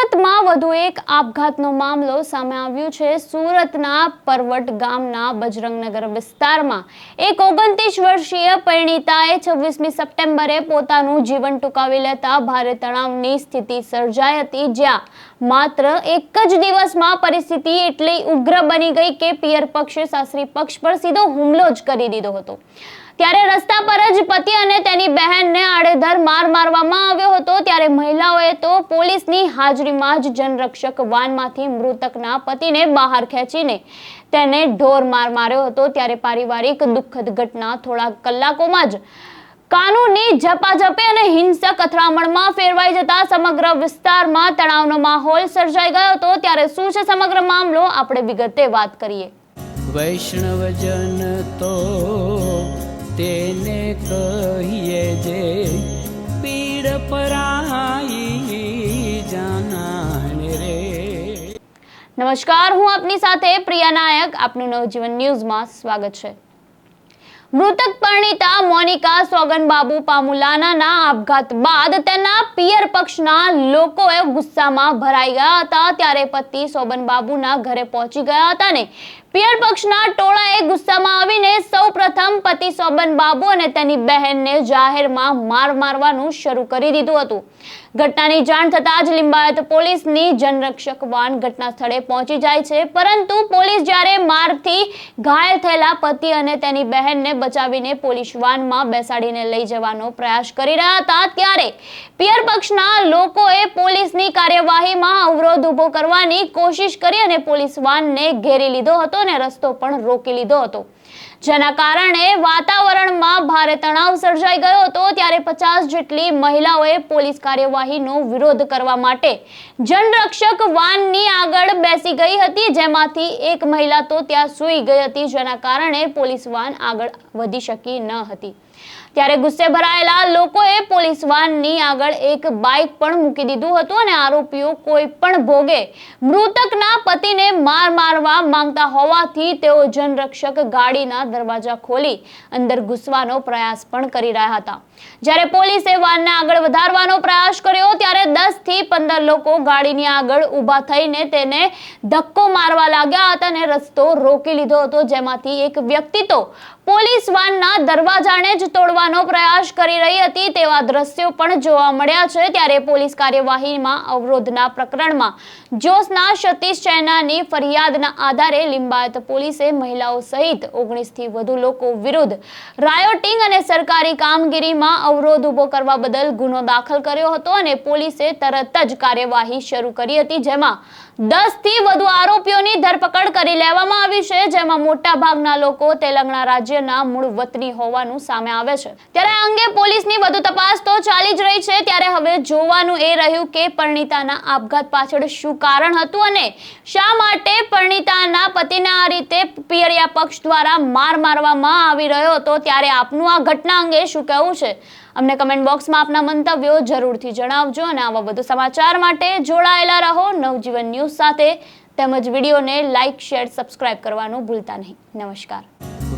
સુરતમાં વધુ એક આપઘાતનો મામલો સામે આવ્યો છે. સુરતના પરવટ ગામના બજરંગનગર વિસ્તારમાં એક ઓગણત્રીસ વર્ષીય પરિણીતાએ છવ્વીસમી સપ્ટેમ્બરે પોતાનું જીવન ટૂંકાવી લેતા ભારે તણાવની સ્થિતિ સર્જાઈ હતી, જ્યાં માત્ર એક જ દિવસમાં પરિસ્થિતિ એટલી ઉગ્ર બની ગઈ કે પિયર પક્ષે સાસરી પક્ષ પર સીધો હુમલો જ કરી દીધો હતો. ત્યારે રસ્તા પર જ પતિ અને તેની બહેનને આડેધર માર મારવામાં આવ્યો હતો. ત્યારે મહિલાઓએ તો પોલીસની હાજરીમાં જ જનરક્ષક વાનમાંથી મૃતકના પતિને બહાર ખેંચીને તેને ઢોર માર માર્યો હતો. ત્યારે પારિવારિક દુઃખદ ઘટના થોડા કલાકોમાં જ કાનૂની ઝપાઝપે અને હિંસક અથડામણમાં ફેરવાઈ જતા સમગ્ર વિસ્તારમાં તણાવનો માહોલ સર્જાઈ ગયો હતો. ત્યારે શું છે સમગ્ર મામલો? આપણે વિગતે વાત કરીએ. વૈષ્ણવજન તો તેને કહીએ જે પીડ પરાઈ જાનાને રે. નમસ્કાર, હું આપની સાથે પ્રિયા નાયક. આપનું નવજીવન ન્યૂઝમાં સ્વાગત છે. મૃતક પરિણીતા મોનિકા સોગનબાબુ પામુલાનાના આપઘાત બાદ તેના પિયર પક્ષના લોકોએ ગુસ્સામાં ભરાઈ ગયા હતા. ત્યારે પતિ સોગનબાબુના ઘરે પહોંચી ગયા હતા ને પિયર પક્ષના ટોળાએ ગુસ્સામાં આવીને સૌપ્રથમ પતિ સોબન બાબુ અને તેની બહેનને જાહેરમાં માર મારવાનું શરૂ કરી દીધું હતું. ઘટનાની જાણ થતાં જ લિંબાયત પોલીસની જનરક્ષક વાન ઘટના સ્થળે પહોંચી જાય છે, પરંતુ પોલીસ જ્યારે મારથી ઘાયલ થયેલા પતિ અને તેની બહેનને બચાવીને પોલીસ વાનમાં બેસાડીને લઈ જવાનો પ્રયાસ કરી રહ્યા હતા, ત્યારે પિયર પક્ષના લોકોએ પોલીસની કાર્યવાહીમાં અવરોધ ઊભો કરવાની કોશિશ કરી અને પોલીસ વાનને ઘેરી લીધો હતો. અને રસ્તો પણ રોકી લીધો હતો. જેના કારણે વાતાવરણમાં ભારે તણાવ સર્જાઈ ગયો હતો, ત્યારે પચાસ જેટલી મહિલાઓએ પોલીસ કાર્યવાહીનો વિરોધ કરવા માટે જનરક્ષક વાનની આગળ બેસી ગઈ હતી, જેમાંથી એક મહિલા તો ત્યાં સૂઈ ગઈ હતી, જેના કારણે પોલીસ વાન આગળ વધી શકી ન હતી. ત્યારે ગુસ્સે ભરાયેલા લોકોએ પોલીસ વાનની આગળ એક બાઇક પણ મૂકી દીધું હતું અને આરોપીઓ કોઈ પણ ભોગે મૃતકના પતિને માર મારવા માંગતા હોવાથી તેઓ જનરક્ષક ગાડીના દરવાજા ખોલી અંદર ઘૂસવાનો પ્રયાસ પણ કરી રહ્યા હતા. જ્યારે પોલીસે વાનને આગળ વધારવાનો પ્રયાસ કર્યો, ત્યારે દસથી પંદર લોકો ગાડીની આગળ ઊભા થઈને તેને ધક્કો મારવા લાગ્યા હતા અને રસ્તો રોકી લીધો હતો. જેમાંથી એક વ્યક્તિ તો પોલીસ વાનના દરવાજાને જ તોડવાનો પ્રયાસ કરી રહી હતી તેવા દ્રશ્યો પણ જોવા મળ્યા છે. ત્યારે પોલીસ કાર્યવાહીમાં અવરોધના પ્રકરણમાં જોશના સતીશ ચૈનાની ફરિયાદના આધારે લિંબાયત પોલીસે મહિલાઓ સહિત ઓગણીસથી વધુ લોકો વિરુદ્ધ રાયોટિંગ અને સરકારી કામગીરીમાં અવરોધ ઊભો કરવા બદલ ગુનો દાખલ કર્યો હતો અને પોલીસે તરત જ કાર્યવાહી શરૂ કરી હતી, જેમાં દસથી વધુ આરોપીઓની ધરપકડ કરી લેવામાં આવી છે, જેમાં મોટા ભાગના લોકો તેલંગાણા રાજ્યના મૂળ વતની હોવાનું સામે આવે છે. ત્યારે અંગે પોલીસની વધુ તપાસ તો ચાલી જ રહી છે. ત્યારે હવે જોવાનું એ રહ્યું કે પરિણીતાના આપઘાત પાછળ શું કારણ હતું અને શા માટે પરિણીતાના પતિને આ રીતે પિયરિયા પક્ષ દ્વારા માર મારવામાં આવી રહ્યો હતો? ત્યારે આપનું આ ઘટના અંગે શું કહેવું છે? અમને કમેન્ટ બોક્સમાં આપના મંતવ્યો જરૂરથી જણાવજો અને આવા વધુ સમાચાર માટે જોડાયેલા રહો નવજીવન ન્યૂઝ સાથે. તેમજ વિડીયોને લાઇક શેર સબસ્ક્રાઇબ કરવાનું ભૂલતા નહીં. નમસ્કાર.